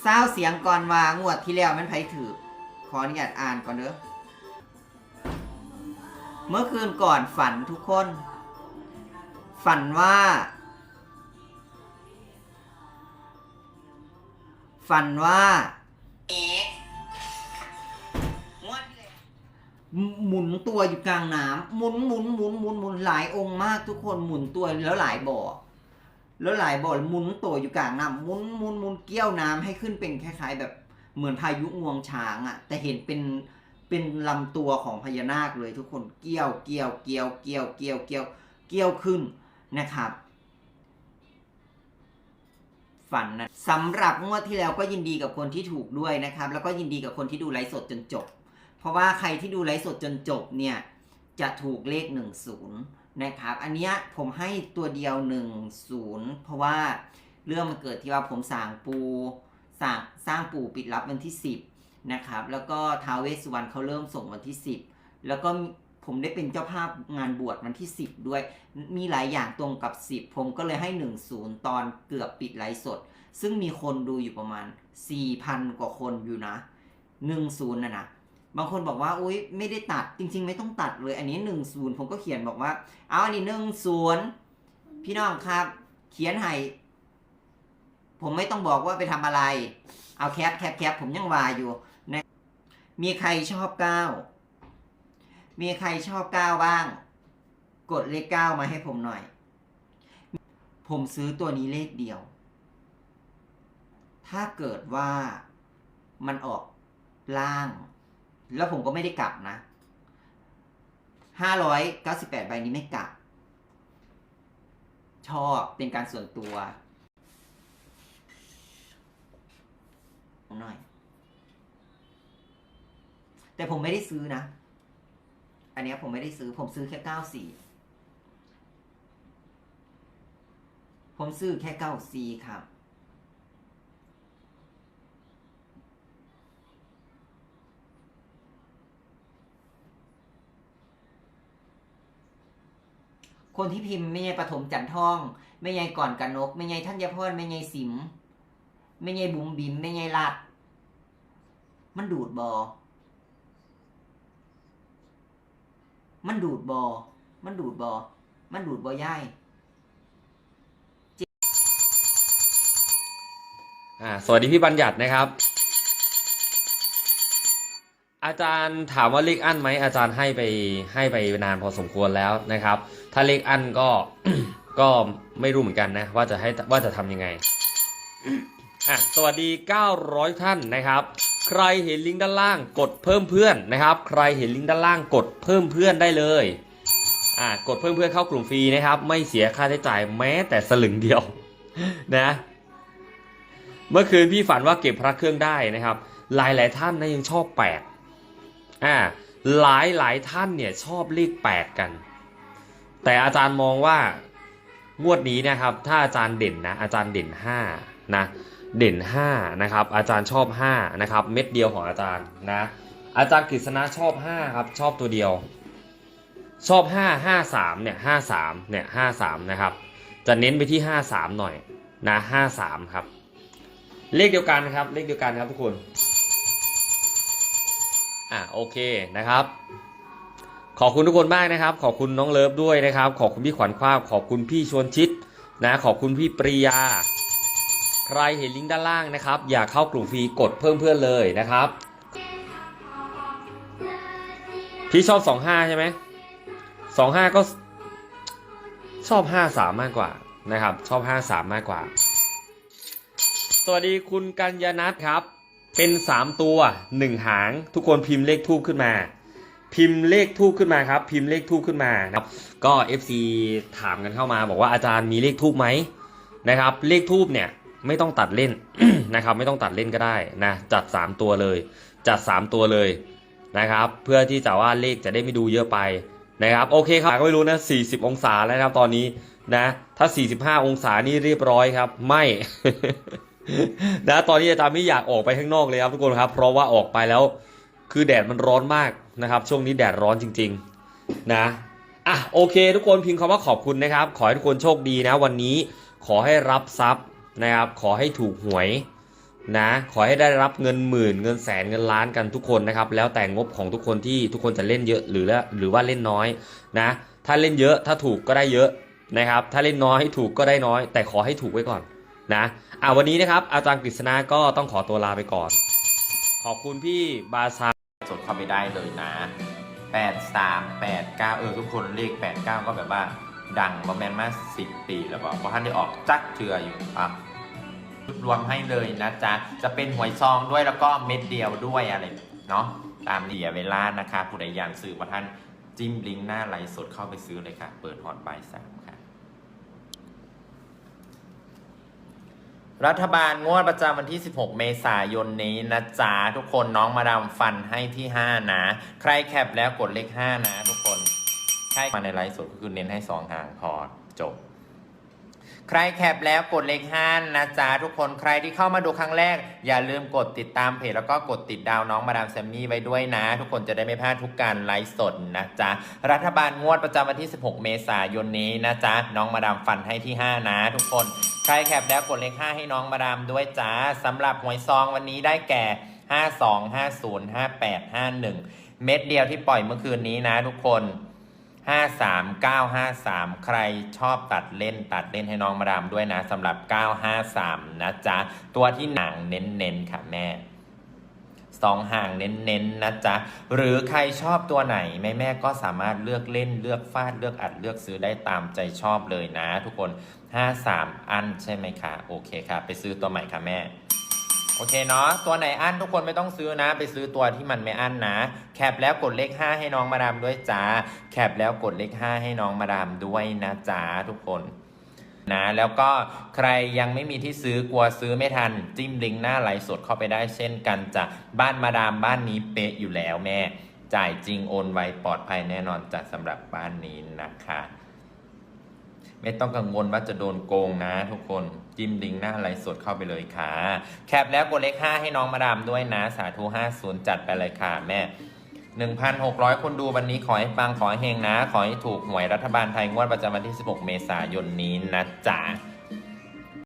เศร้าเสียงก่อนว่างวดที่แล้วมันไผถือขออนุญาตอ่านก่อนเด้อเมื่อคืนก่อนฝันทุกคน ฝันว่า ฝันว่าเอ๊ะงวดหมุนตัวอยู่กลางน้ำหมุนหมุนหมุนหมุนหมุนหลายองค์มากทุกคนหมุนตัวแล้วหลายบ่อ แล้วหลายบ่อหมุนตัวอยู่กลางน้ำหมุนหมุนหมุนเกี้ยวน้ำให้ขึ้นเป็นคล้าย ๆ แบบเหมือนพายุงวงช้างอะแต่เห็นเป็นเป็นลำตัวของพญานาคเลยทุกคนเกี้ยวเกี้ยวเกี้ยวเกี้ยวเกี้ยวเกี้ยวเกี้ยวขึ้นนะครับ ฝันนะสำหรับงวดที่แล้วก็ยินดีกับคนที่ถูกด้วยนะครับ แล้วก็ยินดีกับคนที่ดูไลฟ์สดจนจบ เพราะว่าใครที่ดูไลฟ์สดจนจบเนี่ยจะถูกเลข10นย์ นะครับ อันเนี้ยผมให้ตัวเดียว 10 เพราะว่าเรื่องมันเกิดที่ว่าผมสั่งปูสร้างสร้างปู่ปิดรับวันที่ 10นะครับ แล้วก็ท้าวเวสสุวรรณเขาเริ่มส่งวันที่ 10 แล้วก็ผมได้เป็นเจ้าภาพงานบวชวันที่ 10 ด้วย มีหลายอย่างตรงกับ 10 ผมก็เลยให้ 10 ตอนเกือบปิดไลฟ์สด ซึ่งมีคนดูอยู่ประมาณ 4,000 กว่าคนอยู่นะ 10นะนะ บางคนบอกว่าอุ้ยไม่ได้ตัดจริง ๆ ไม่ต้องตัดเลย อันนี้10ผมก็เขียนบอกว่า เอาอันนี้10พี่น้องครับ เขียนให้ผมไม่ต้องบอกว่าไปทำอะไร เอาแคปแคปแคปผมยังวาอยู่นะมีใครชอบเก้ามีใครชอบเก้าบ้าง กดเลขเก้ามาให้ผมหน่อย ผมซื้อตัวนี้เลขเดียว ถ้าเกิดว่ามันออกล่าง แล้วผมก็ไม่ได้กลับนะห้าร้อยเก้าสิบแปดใบนี้ไม่กลับ ชอบเป็นการส่วนตัวหน่อย แต่ผมไม่ได้ซื้อนะ อันนี้ผมไม่ได้ซื้อ ผมซื้อแค่เก้าสี่ผมซื้อแค่เก้าสี่ครับ คนที่พิมพ์ไม่ใช่ปฐมจันทอง ไม่ใช่ก่อนกันนก ไม่ใช่ท่านยพรไม่ใช่สิม ไม่ใช่บุ๋มบิมไม่ใช่ลัด มันดูดบอ มันดูดบอ มันดูดบอ มันดูดบอย่ายอ่าสวัสดีพี่บัญญัตินะครับ อาจารย์ถามว่าเลขอั้นไหมอาจารย์ให้ไปให้ไปนานพอสมควรแล้วนะครับ ถ้าเลขอั้นก็ก็ไม่รู้เหมือนกันนะว่าจะให้ว่าจะทำยังไงอะสวัสดี 900 ท่านนะครับ ใครเห็นลิงก์ด้านล่างกดเพิ่มเพื่อนนะครับ ใครเห็นลิงก์ด้านล่างกดเพิ่มเพื่อนได้เลยอะกดเพิ่มเพื่อนเข้ากลุ่มฟรีนะครับ ไม่เสียค่าใช้จ่ายแม้แต่สลึงเดียวนะเมื่อคืนพี่ฝันว่าเก็บพระเครื่องได้นะครับ หลายหลายท่านนะยังชอบแปด อ่าหลายหลายท่านเนี่ยชอบเลขแปดกัน แต่อาจารย์มองว่างวดนี้นะครับ ถ้าอาจารย์เด่นนะอาจารย์เด่นห้านะเด่นห้านะครับ อาจารย์ชอบห้านะครับ เม็ดเดียวของอาจารย์นะ อาจารย์กฤษณะชอบห้าครับ ชอบตัวเดียว ชอบห้าห้าสามเนี่ยห้าสามเนี่ยห้าสามนะครับ จะเน้นไปที่ห้าสามหน่อยนะห้าสามครับ เลขเดียวกันครับ เลขเดียวกันครับทุกคน อะโอเคนะครับ ขอบคุณทุกคนมากนะครับ ขอบคุณน้องเลิฟด้วยนะครับ ขอบคุณพี่ขวัญภาขอบคุณพี่ชวนชิดนะ ขอบคุณพี่ปริยา ใครเห็นลิงก์ด้านล่างนะครับ อยากเข้ากลุ่มฟรีกดเพิ่มเพื่อนเลยนะครับ พี่ชอบสองห้าใช่ไหมสองห้าก็ชอบห้าสามมากกว่านะครับ ชอบห้าสามมากกว่า สวัสดีคุณกัญญานัทครับ เป็นสามตัวหนึ่งหาง ทุกคนพิมพ์เลขทูบขึ้นมา พิมพ์เลขทูบขึ้นมาครับ พิมพ์เลขทูบขึ้นมานะครับก็ FC ถามกันเข้ามา บอกว่าอาจารย์มีเลขทูบไหมนะครับ เลขทูบเนี่ยไม่ต้องตัดเล่นนะครับ ไม่ต้องตัดเล่นก็ได้นะจัด 3 ตัวเลย จัด 3 ตัวเลยนะครับ เพื่อที่จะว่าเลขจะได้ไม่ดูเยอะไปนะครับโอเคครับก็ไม่รู้นะ40 องศาแล้วนะครับตอนนี้นะถ้า 45 องศานี่เรียบร้อยครับ ไม่ นะตอนนี้อาจารย์ไม่อยากออกไปข้างนอกเลยครับทุกคนครับ เพราะว่าออกไปแล้ว คือแดดมันร้อนมากนะครับ ช่วงนี้แดดร้อนจริง ๆ นะอะโอเค ทุกคนพิมพ์คำว่าขอบคุณนะครับ ขอให้ทุกคนโชคดีนะ วันนี้ขอให้รับทรัพย์นะครับ ขอให้ถูกหวยนะ ขอให้ได้รับเงินหมื่น เงินแสนเงินล้านกันทุกคนนะครับ แล้วแต่งบของทุกคนที่ทุกคนจะเล่นเยอะหรือละหรือว่าเล่นน้อยนะ ถ้าเล่นเยอะถ้าถูกก็ได้เยอะนะครับ ถ้าเล่นน้อยถูกก็ได้น้อย แต่ขอให้ถูกไว้ก่อน นะอ่าวันนี้นะครับ อาจารย์กฤษณะก็ต้องขอตัวลาไปก่อน ขอบคุณพี่บาซาสดเข้าไปได้เลยนะ 8 3 8 9 เออ ทุกคนเลข 8 9 ก็แบบว่า ดังบอแมนมา 10 ปีแล้วบอกเพราะท่านได้ออกจักเชืออยู่อะรวมให้เลยนะจ๊ะ จะเป็นหวยซองด้วยแล้วก็เม็ดเดียวด้วยอะไรเนาะตามเดียเวลานะคะผู้ใดอยากซื้อว่าท่านจิ้มลิงก์หน้าไลฟ์สดเข้าไปซื้อเลยค่ะ เปิดฮอตบายสามค่ะ รัฐบาลงวดประจำวันที่ 16 เมษายนนี้นะจ๊ะทุกคนน้องมาดามฟันให้ที่ 5 นะ ใครแคปแล้วกดเลข 5 นะทุกคนใครมาในไลฟ์สดก็คือเน้นให้ 2ห่างพอจบ ใครแคปแล้วกดเลข 5 นะจ๊ะทุกคนใครที่เข้ามาดูครั้งแรก อย่าลืมกดติดตามเพจแล้วก็กดติดดาวน้องมาดามแซมมี่ไว้ด้วยนะ ทุกคนจะได้ไม่พลาดทุกการไลฟ์สดนะจ๊ะรัฐบาลงวดประจำวันที่ 16 เมษายนนี้นะจ๊ะน้องมาดามฟันให้ที่ 5 นะ ทุกคน ใครแคปแล้วกดเลข 5 ให้น้องมาดามด้วยจ้าสำหรับหวยซองวันนี้ได้แก่ 52 50 58 51 เม็ดเดียวที่ปล่อยเมื่อคืนนี้นะทุกคน 53953 ใครชอบตัดเล่นตัดเล่นให้น้องมาดามด้วยนะสำหรับ 953 นะจ๊ะ ตัวที่หนังเน้นๆค่ะแม่ สองห่างเน้นๆนะจ๊ะ หรือใครชอบตัวไหน แม่แม่ก็สามารถเลือกเล่นเลือกฟาดเลือกอัดเลือกซื้อได้ตามใจชอบเลยนะ ทุกคน 53 อันใช่ไหมคะ โอเคค่ะ ไปซื้อตัวใหม่ค่ะแม่ โอเคเนาะตัวไหนอันทุกคนไม่ต้องซื้อนะ ไปซื้อตัวที่มันไม่อันนะ แคปแล้วกดเลข 5 ให้น้องมาดามด้วยจ้าแคปแล้วกดเลข 5 ให้น้องมาดามด้วยนะจ้าทุกคน นะแล้วก็ใครยังไม่มีที่ซื้อกลัวซื้อไม่ทัน จิ้มลิงก์หน้าไลฟ์สดเข้าไปได้เช่นกันจ้ะบ้านมาดามบ้านนี้เป๊ะอยู่แล้วแม่ จ่ายจริงโอนไวปลอดภัยแน่นอนจ้ะสำหรับบ้านนี้นะคะ ไม่ต้องกังวลว่าจะโดนโกงนะทุกคนจิ้มลิงก์หน้าไลฟ์สดเข้าไปเลยค่ะ แคปแล้วกดเลข5ให้น้องมาดามด้วยนะ สาธุ50จัดไปเลยค่ะแม่ 1,600 คนดูวันนี้ขอให้ปังขอให้เฮงนะ ขอให้ถูกหวยรัฐบาลไทยงวดประจำวันที่ 16 เมษายนนี้นะจ๊ะ